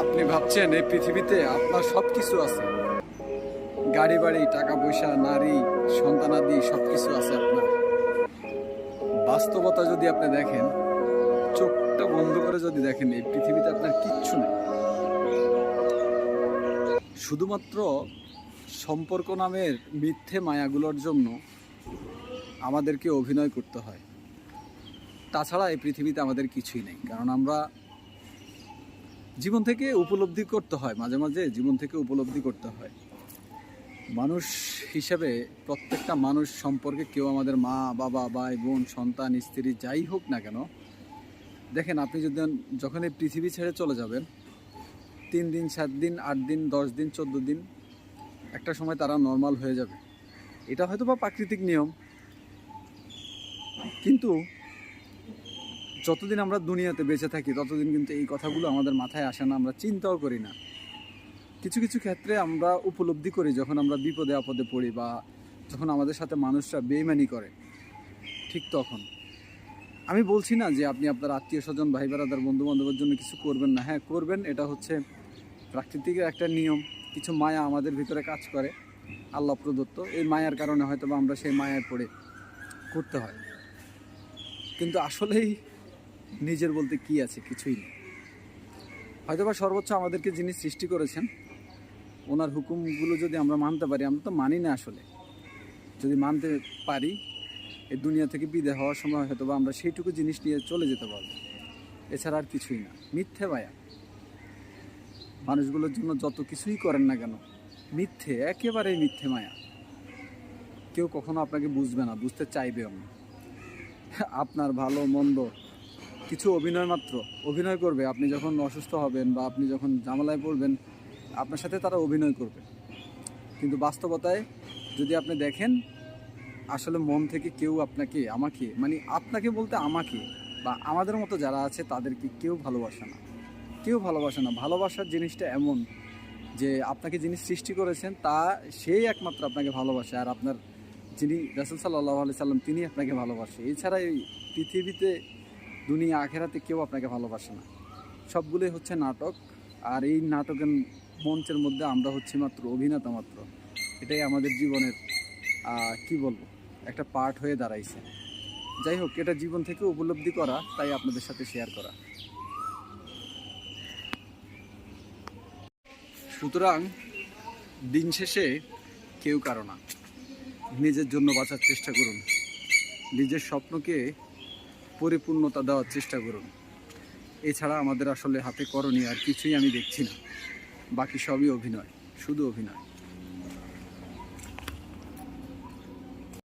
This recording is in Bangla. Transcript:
আপনি ভাবছেন এই পৃথিবীতে আপনার সব কিছু আছে। গাড়ি, বাড়ি, টাকা পয়সা, নারী সন্তানাদি সব কিছু আছে আপনার। বাস্তবতা যদি আপনি দেখেন, চোখটা বন্ধ করে যদি দেখেন, এই পৃথিবীতে আপনার কিচ্ছু নেই। শুধুমাত্র সম্পর্ক নামের মিথ্যে মায়াগুলোর জন্য আমাদেরকে অভিনয় করতে হয়। তাছাড়া এই পৃথিবীতে আমাদের কিছুই নেই। কারণ আমরা জীবন থেকে উপলব্ধি করতে হয়, মাঝে মাঝে জীবন থেকে উপলব্ধি করতে হয়। মানুষ হিসেবে প্রত্যেকটা মানুষ সম্পর্কে কেউ আমাদের মা, বাবা, ভাই, বোন, সন্তান, স্ত্রী যাই হোক না কেন, দেখেন আপনি যদি যখন এই পৃথিবী ছেড়ে চলে যাবেন, তিন দিন, সাত দিন, আট দিন, দশ দিন, চোদ্দ দিন, একটা সময় তারা নর্মাল হয়ে যাবে। এটা হয়তো বা প্রাকৃতিক নিয়ম। কিন্তু যতদিন আমরা দুনিয়াতে বেঁচে থাকি, ততদিন কিন্তু এই কথাগুলো আমাদের মাথায় আসে না, আমরা চিন্তাও করি না। কিছু কিছু ক্ষেত্রে আমরা উপলব্ধি করি যখন আমরা বিপদে আপদে পড়ি বা যখন আমাদের সাথে মানুষরা বেইমানি করে, ঠিক তখন। আমি বলছি না যে আপনি আপনার আত্মীয় স্বজন, ভাই বেড়াদার বন্ধু বান্ধবের জন্য কিছু করবেন না। হ্যাঁ করবেন, এটা হচ্ছে প্রাকৃতিকের একটা নিয়ম। কিছু মায়া আমাদের ভিতরে কাজ করে, আল্লাহ প্রদত্ত। এই মায়ার কারণে হয়তো বা আমরা সেই মায়ায় পড়ে, করতে হয়। কিন্তু আসলেই নিজের বলতে কি আছে? কিছুই নেই। হয়তোবা সর্বোচ্চ আমাদেরকে যিনি সৃষ্টি করেছেন, ওনার হুকুমগুলো যদি আমরা মানতে পারি, আমরা তো মানি না আসলে। যদি মানতে পারি, এই দুনিয়া থেকে বিদায় হওয়ার সময় হয়তো বা আমরা সেইটুকু জিনিস নিয়ে চলে যেতে পারব। এছাড়া আর কিছুই না। মিথ্যে মায়া মানুষগুলোর জন্য যত কিছুই করেন না কেন, মিথ্যে, একেবারেই মিথ্যে মায়া। কেউ কখনো আপনাকে বুঝবে না, বুঝতে চাইবেও না। আপনার ভালো, মন্দ কিছু অভিনয় মাত্র। অভিনয় করবে। আপনি যখন অসুস্থ হবেন বা আপনি যখন ঝামেলায় পড়বেন, আপনার সাথে তারা অভিনয় করবে। কিন্তু বাস্তবতায় যদি আপনি দেখেন, আসলে মন থেকে কেউ আপনাকে, আমাকে মানে আপনাকে বলতে আমাকে বা আমাদের মতো যারা আছে, তাদেরকে কেউ ভালোবাসে না। কেউ ভালোবাসে না। ভালোবাসার জিনিসটা এমন যে, আপনাকে যিনি সৃষ্টি করেছেন, তা সেই একমাত্র আপনাকে ভালোবাসে। আর আপনার যিনি রাসুল সাল্লাহ আলি সাল্লাম তিনি আপনাকে ভালোবাসে। এছাড়া এই পৃথিবীতে দুনিয়া আখেরাতে কেউ আপনাকে ভালোবাসে না। সবগুলোই হচ্ছে নাটক, আর এই নাটকের মঞ্চের মধ্যে আমরা হচ্ছি মাত্র অভিনেতা মাত্র। এটাই আমাদের জীবনের কি বলব, একটা পার্ট হয়ে দাঁড়াইছে। যাই হোক, এটা জীবন থেকে উপলব্ধি করা, তাই আপনাদের সাথে শেয়ার করা। সুতরাং, দিন শেষে কেউ কারও না। নিজের জন্য বাঁচার চেষ্টা করুন। নিজের স্বপ্নকে পরিপূর্ণতা দেওয়ার চেষ্টা করুন। এছাড়া আমাদের আসলে হাতে করণীয় আর কিছুই আমি দেখছি না। বাকি সবই অভিনয়, শুধু অভিনয়।